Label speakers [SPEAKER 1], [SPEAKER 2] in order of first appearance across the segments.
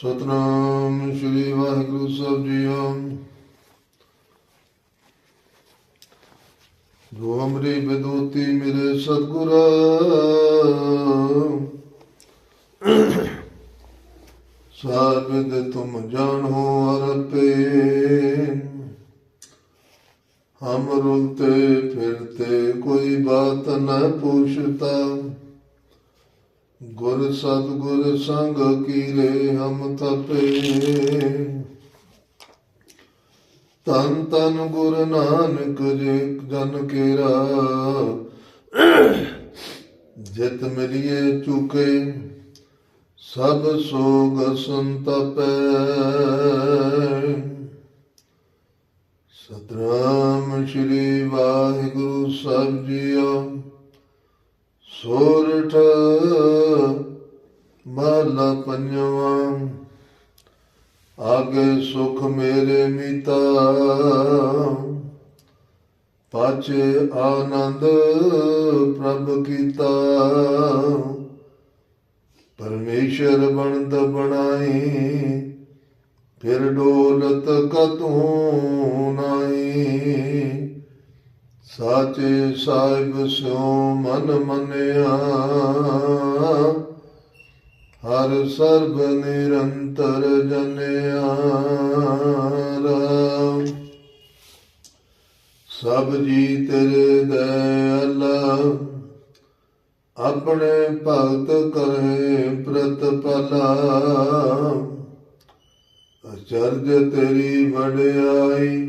[SPEAKER 1] Satnam Shri Waheguru Sahib JIO ਜੋ ਅਮਰੀ ਬਦੂਤੀ ਮੇਰੇ ਸਤਗੁਰ। ਸਾਬਿਦ ਤੁਮ ਜਾਣੋ ਅਰਪੇ ਹਮ ਰੁਲਤੇ ਫਿਰਤੇ ਕੋਈ ਬਾਤ ਨਾ ਪੁੱਛਤਾ। ਗੁਰ ਸਤਗੁਰ ਸੰਗ ਕੀਰੇ ਹਮ ਤਪੇ। ਤਨ ਤਨ ਗੁਰ ਨਾਨਕ ਜੇ ਜਨ ਕੇਰਾ। ਜਿਤ ਮਿਲਿਏ ਚੁਕੇ, ਸਭ ਸੋਗ ਸੰਤਪੈ। ਸਤਰਾਮ ਸ਼੍ਰੀ ਵਾਹਿਗੁਰੂ ਸਾਹਿਬ ਜੀਓ। ਸੋਰਠ ਮਹਲਾ ਪੰਜਵਾਂ। ਆਗੇ ਸੁਖ ਮੇਰੇ ਮੀਤਾ, ਪਾਚੇ ਆਨੰਦ ਪ੍ਰਭ ਕੀਤਾ। ਪਰਮੇਸ਼ਰ ਬਣਦ ਬਣਾਈ, ਫਿਰ ਡੋਲਤ ਕਤੂ ਨਾਈ ਸਾਚੇ ਸਾਹਿਬ ਸਿਉ ਮਨ ਮੰਨਿਆ। ਹਰ ਸਰਬ ਨਿਰੰਤਰ ਜਨਿਆ ਰਾਮ। ਸਭ ਜੀ ਤੇਰੇ ਦਇਆਲਾ, ਆਪਣੇ ਭਗਤ ਕਰੇ ਪ੍ਰਤਪਲਾ ਅਚਰਜ ਤੇਰੀ ਵਡਿਆਈ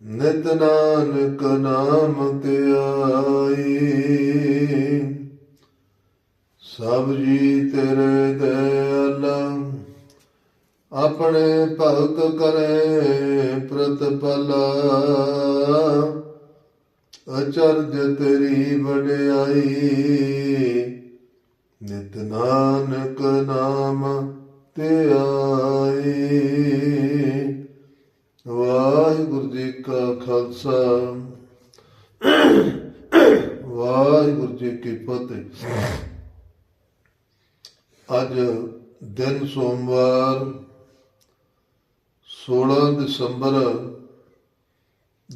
[SPEAKER 1] ਨਿਤ ਨਾਨਕ ਨਾਮ ਤੇ ਆਈ। ਸਭ ਜੀ ਤੇਰੇ ਦਇਆਲਾ, ਆਪਣੇ ਭਗਤ ਕਰੇ ਪ੍ਰਤਪਲਾ। ਅਚਰਜ ਤੇਰੀ ਵਡਿਆਈ, ਨਿਤ ਨਾਨਕ ਨਾਮ ਤੇ ਆਈ। ਕਾ ਖਾਲਸਾ। ਵਾਹਿਗੁਰੂ ਜੀ ਕੀ ਫਤਿਹ। ਅੱਜ ਦਿਨ ਸੋਮਵਾਰ 16 ਦਸੰਬਰ,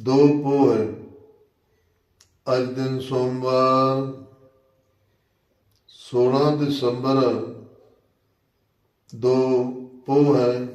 [SPEAKER 1] ਦੋ ਪੋਹ। ਹੈ ਅੱਜ ਦਿਨ ਸੋਮਵਾਰ 16 ਦਸੰਬਰ, ਦੋ ਪੋਹ। ਹੈ